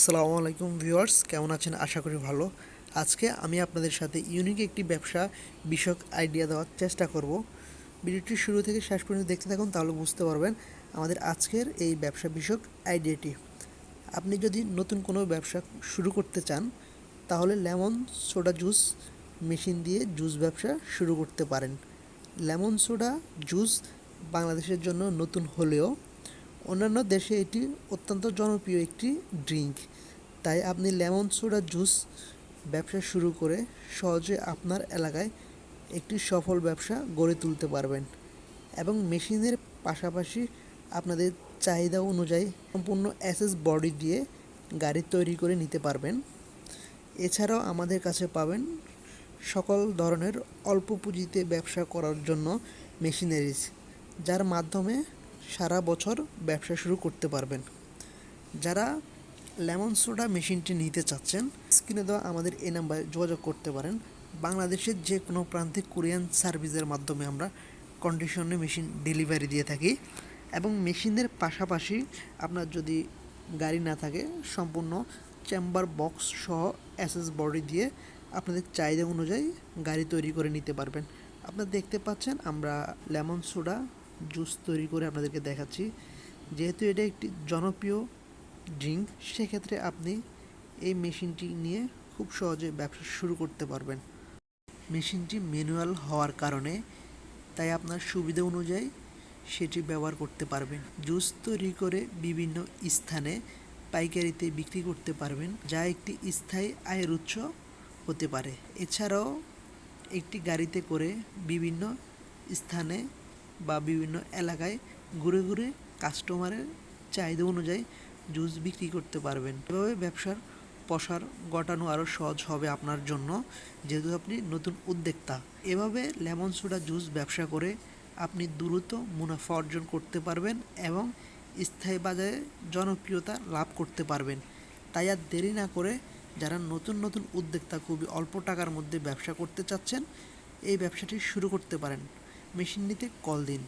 সালামু আলাইকুম ভিউয়ার্স, কেমন আছেন? আশা করি ভালো। আজকে আমি আপনাদের সাথে ইউনিক একটি ব্যবসা বিষয়ক আইডিয়া দেওয়ার চেষ্টা করব। ভিডিওটি শুরু থেকে শেষ পর্যন্ত দেখতে থাকুন, তাহলে বুঝতে পারবেন আমাদের আজকের এই ব্যবসা বিষয়ক আইডিয়াটি আপনি যদি নতুন কোনো ব্যবসা শুরু করতে চান, তাহলে লেমন সোডা জুস মেশিন দিয়ে জুস ব্যবসা শুরু করতে পারেন। লেমন সোডা জুস বাংলাদেশের জন্য নতুন হলেও অন্যান্য দেশে এটি অত্যন্ত জনপ্রিয় একটি ড্রিঙ্ক তাই আপনি লেমন সোডা জুস ব্যবসা শুরু করে সহজে আপনার এলাকায় একটি সফল ব্যবসা গড়ে তুলতে পারবেন এবং মেশিনের পাশাপাশি আপনাদের চাহিদা অনুযায়ী সম্পূর্ণ অ্যাসেস বডি দিয়ে গাড়ি তৈরি করে নিতে পারবেন। এছাড়াও আমাদের কাছে পাবেন সকল ধরনের অল্প পুঁজিতে ব্যবসা করার জন্য মেশিনারিজ, যার মাধ্যমে সারা বছর ব্যবসা শুরু করতে পারবেন। যারা লেমন সোডা মেশিনটি নিতে চাচ্ছেন, স্ক্রিনে দেওয়া আমাদের এই নাম্বারে যোগাযোগ করতে পারেন। বাংলাদেশের যে কোনো প্রান্তে কোরিয়ান সার্ভিসের মাধ্যমে আমরা কন্ডিশনে মেশিন ডেলিভারি দিয়ে থাকি এবং মেশিনের পাশাপাশি আপনার যদি গাড়ি না থাকে, সম্পূর্ণ চেম্বার বক্স সহ অ্যাসেস বডি দিয়ে আপনাদের চাহিদা অনুযায়ী গাড়ি তৈরি করে নিতে পারবেন। আপনারা দেখতে পাচ্ছেন আমরা লেমন সোডা জুস তৈরি করে আপনাদেরকে দেখাচ্ছি। যেহেতু এটা একটি জনপ্রিয় ড্রিঙ্ক, সেক্ষেত্রে আপনি এই মেশিনটি নিয়ে খুব সহজে ব্যবসা শুরু করতে পারবেন। মেশিনটি ম্যানুয়াল হওয়ার কারণে তাই আপনার সুবিধা অনুযায়ী সেটি ব্যবহার করতে পারবেন। জুস তৈরি করে বিভিন্ন স্থানে পাইকারিতে বিক্রি করতে পারবেন, যা একটি স্থায়ী আয়ের উৎস হতে পারে। এছাড়াও একটি গাড়িতে করে বিভিন্ন স্থানে বা বিভিন্ন এলাকায় ঘুরে ঘুরে কাস্টমারের চাহিদা অনুযায়ী জুস বিক্রি করতে পারবেন। এভাবে ব্যবসার প্রসার ঘটানো আরও সহজ হবে আপনার জন্য, যেহেতু আপনি নতুন উদ্যোক্তা। এভাবে লেমন সোডা জুস ব্যবসা করে আপনি দ্রুত মুনাফা অর্জন করতে পারবেন এবং স্থায়ী বাজারে জনপ্রিয়তা লাভ করতে পারবেন। তাই আর দেরি না করে যারা নতুন নতুন উদ্যোক্তা খুবই অল্প টাকার মধ্যে ব্যবসা করতে চাচ্ছেন, এই ব্যবসাটি শুরু করতে পারেন। মেশিন নিতে কল দিন।